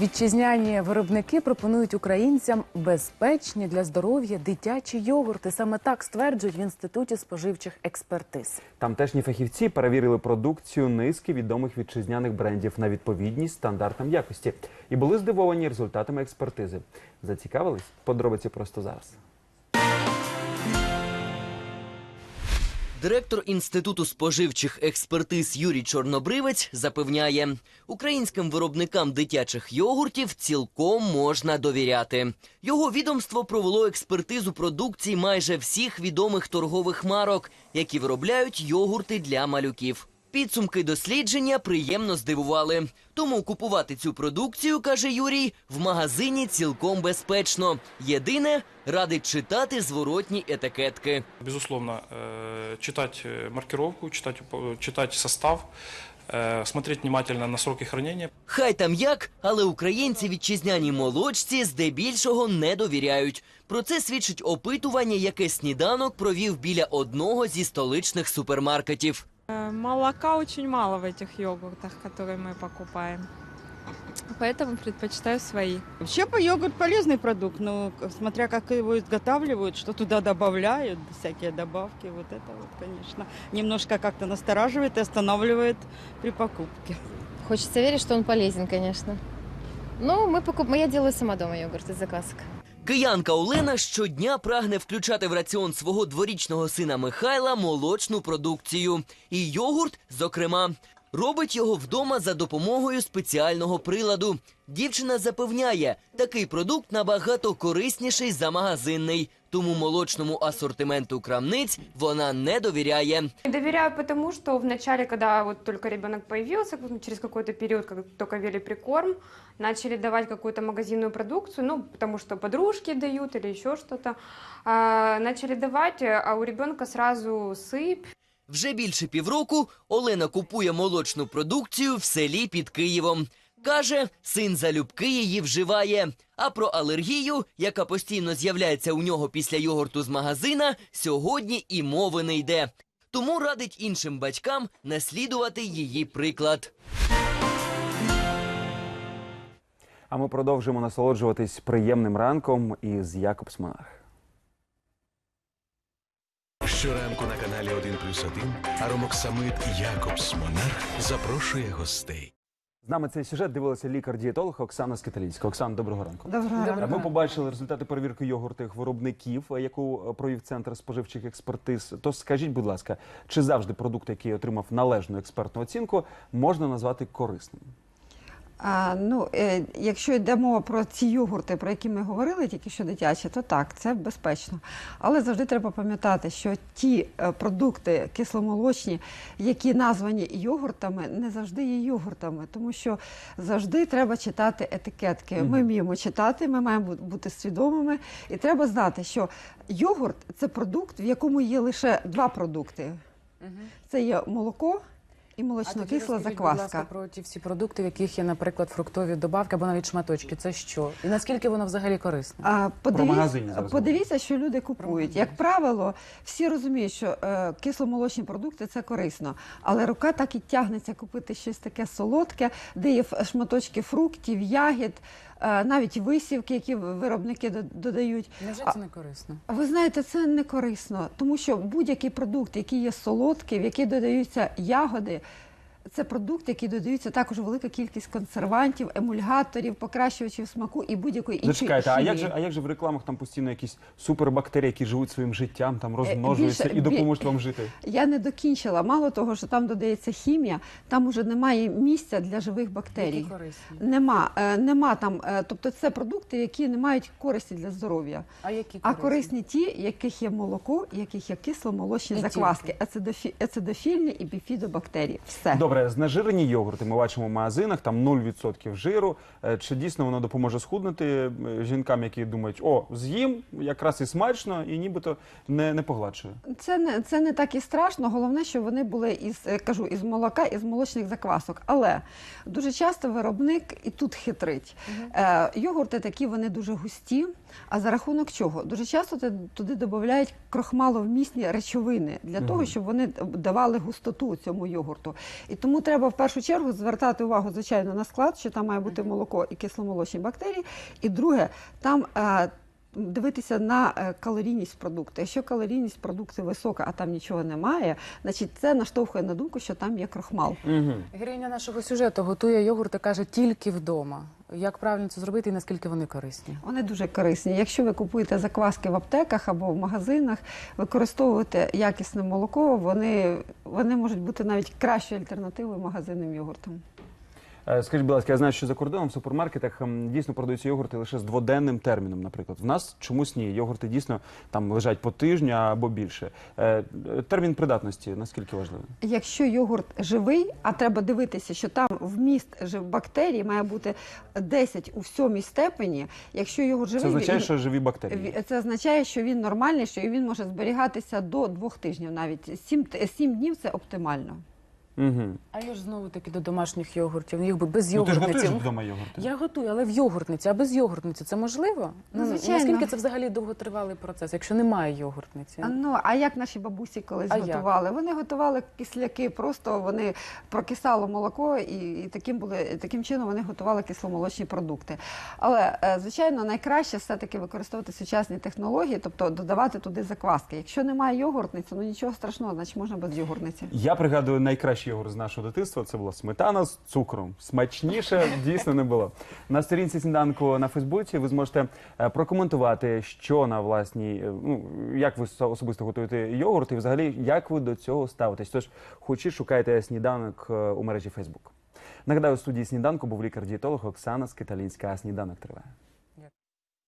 Вітчизняні виробники пропонують українцям безпечні для здоров'я дитячі йогурти. Саме так стверджують в інституті споживчих експертиз. Тамтешні фахівці перевірили продукцію низки відомих вітчизняних брендів на відповідність стандартам якості і були здивовані результатами експертизи. Зацікавились? Подробиці просто зараз. Директор інституту споживчих експертиз Юрій Чорнобривець запевняє, українським виробникам дитячих йогуртів цілком можна довіряти. Його відомство провело експертизу продукції майже всіх відомих торгових марок, які виробляють йогурти для малюків. Підсумки дослідження приємно здивували. Тому купувати цю продукцію, каже Юрій, в магазині цілком безпечно. Єдине радить читати зворотні етикетки. Безусловно, э, читать э, маркировку, читать, уп- читать состав, э, смотреть внимательно на сроки хранения. Хай там як, але українці вітчизняній молочці здебільшого не довіряють. Про це свідчить опитування, яке сніданок провів біля одного зі столичних супермаркетів. Э, Молока очень мало в этих йогуртах, которые мы покупаем. Поэтому предпочитаю свои. Вообще по йогурт полезный продукт, но смотря как его изготавливают, что туда добавляют, всякие добавки, вот это вот, конечно, немножко как-то настораживает и останавливает при покупке. Хочется верить, что он полезен, конечно. Ну, мы покуп... я делаю сама дома йогурт из заказок. Киянка Олена щодня прагне включати в раціон свого дворічного сина Михайла молочну продукцію. І йогурт, зокрема, робить його вдома за допомогою спеціального приладу. Дівчина запевняє, такий продукт набагато корисніший за магазинний. Тому молочному асортименту крамниць вона не довіряє. Не доверяю потому, что в начале, когда вот только ребенок появился, через какой-то период, как только прикорм, начали давать какую-то магазинную продукцию, ну, потому что подружки дают или еще что-то, А, начали давать, а у ребенка сразу сыпь, Вже більше півроку Олена купує молочну продукцію в селі під Києвом. Каже, син залюбки її вживає. А про алергію, яка постійно з'являється у нього після йогурту з магазина, сьогодні і мови не йде. Тому радить іншим батькам наслідувати її приклад. А ми продовжуємо насолоджуватись приємним ранком із Якобс Монарх. Щоранку на каналі 1 плюс 1 Аромоксамит Якобс Монарх запрошує гостей. З нами цей сюжет дивилася лікар-дієтолог Оксана Скиталійська. Оксана, доброго ранку. Доброго А Ми побачили результати перевірки йогуртних виробників, е, яку е, провів центр споживчих експертиз. То скажіть, будь ласка, чи завжди продукт, який отримав належну експертну оцінку, можна назвати корисним? А, ну, е, якщо йде мова про ці йогурти, про які ми говорили, тільки що дитячі, то так, це безпечно. Але завжди треба пам'ятати, що ті е, продукти кисломолочні, які названі йогуртами, не завжди є йогуртами, тому що завжди треба читати етикетки. Ми вміємо читати, ми маємо бути свідомими, і треба знати, що йогурт це продукт, в якому є лише два продукти: це є молоко. І будь ласка, закваска. про ті всі продукти, в яких є, наприклад, фруктові добавки або навіть шматочки. Це що? І наскільки воно взагалі корисне? А, магазині зараз подивіться, що люди купують. Як правило, всі розуміють, що е, кисломолочні продукти це корисно, але рука так і тягнеться купити щось таке солодке, де є ф- шматочки фруктів, ягід, навіть висівки, які виробники до- додають. Невже це не корисно? Ви знаєте, це не корисно, тому що будь-який продукт, який є солодкий, в який додаються ягоди. Це продукт, який додаються також велика кількість консервантів, емульгаторів, покращувачів смаку і будь-якої іншої Зачекайте, а як же, а як же в рекламах там постійно якісь супербактерії, які живуть своїм життям, там розмножуються більше- і бі- допоможуть вам жити? Я не докінчила. Мало того, що там додається хімія, там уже немає місця для живих бактерій. Які корисні? Нема, е, нема там, е, тобто це продукти, які не мають користі для здоров'я. А які А корисні? корисні ті, яких є молоко, яких є кисломолочні І закваски, ацидофі, ацидофільні і біфідобактерії. Все. Добре, знежирені йогурти ми бачимо в магазинах, там 0% жиру. Е, Чи дійсно воно допоможе схуднути е, жінкам, які думають, о, з'їм, якраз і смачно, і нібито не, не погладшує? Це не це не так і страшно. Головне, що вони були із е, кажу із молока, із молочних заквасок. Але дуже часто виробник і тут хитрить. Е, йогурти такі вони дуже густі. А за рахунок чого? Дуже часто туди додають крохмаловмісні речовини для того, щоб вони давали густоту цьому йогурту. І тому Тому треба в першу чергу звертати увагу, звичайно, на склад, що там має бути молоко і кисломолочні бактерії. І друге, там е, дивитися на е, калорійність продукту. Якщо калорійність продукту висока, а там нічого немає, значить це наштовхує на думку, що там є крохмал. Угу. Героїня нашого сюжету готує йогурт і каже тільки вдома. Як правильно це зробити і наскільки вони корисні? Вони дуже корисні. Якщо ви купуєте закваски в аптеках або в магазинах, використовуєте якісне молоко, вони, вони можуть бути навіть кращою альтернативою магазинним йогуртам. Е, Скажіть, будь ласка, я знаю, що за кордоном в супермаркетах ем, дійсно продаються йогурти лише з дводенним терміном, наприклад. В нас чомусь ні. Йогурти дійсно там лежать по тижню або більше. Е, Термін придатності наскільки важливий? Якщо йогурт живий, а треба дивитися, що там вміст жив- бактерій має бути 10 у сьомій степені. Якщо йогурт живий, Це означає, він- що живі бактерії. Ві- Це означає, що він нормальний, що він може зберігатися до двох тижнів навіть. Сім, т- сім днів це оптимально. Угу. А я ж знову таки до домашніх йогуртів. Їх би без Ну, ти ж йогуртниці. готуєш вдома йогурти? Я готую, але в йогуртниці, а без йогуртниці це можливо? Ну, звичайно. Наскільки це взагалі довготривалий процес, якщо немає йогуртниці? А, Ну, а як наші бабусі колись А як? готували? Вони готували кисляки, просто вони прокисало молоко, і, і таким, були, таким чином вони готували кисломолочні продукти. Але, е, звичайно, найкраще все-таки використовувати сучасні технології, тобто додавати туди закваски. Якщо немає йогуртниці, ну нічого страшного, значить можна без йогуртниці. Я пригадую йогурт з нашого дитинства. Це була сметана з цукром. Смачніше дійсно не було. На сторінці сніданку на Фейсбуці ви зможете е, прокоментувати, що на власній, е, ну як ви со- особисто готуєте йогурт, і взагалі як ви до цього ставитесь. Тож хочі шукайте сніданок е, у мережі Фейсбук. Нагадаю, у студії сніданку був лікар-дієтолог Оксана Скиталінська. Сніданок триває.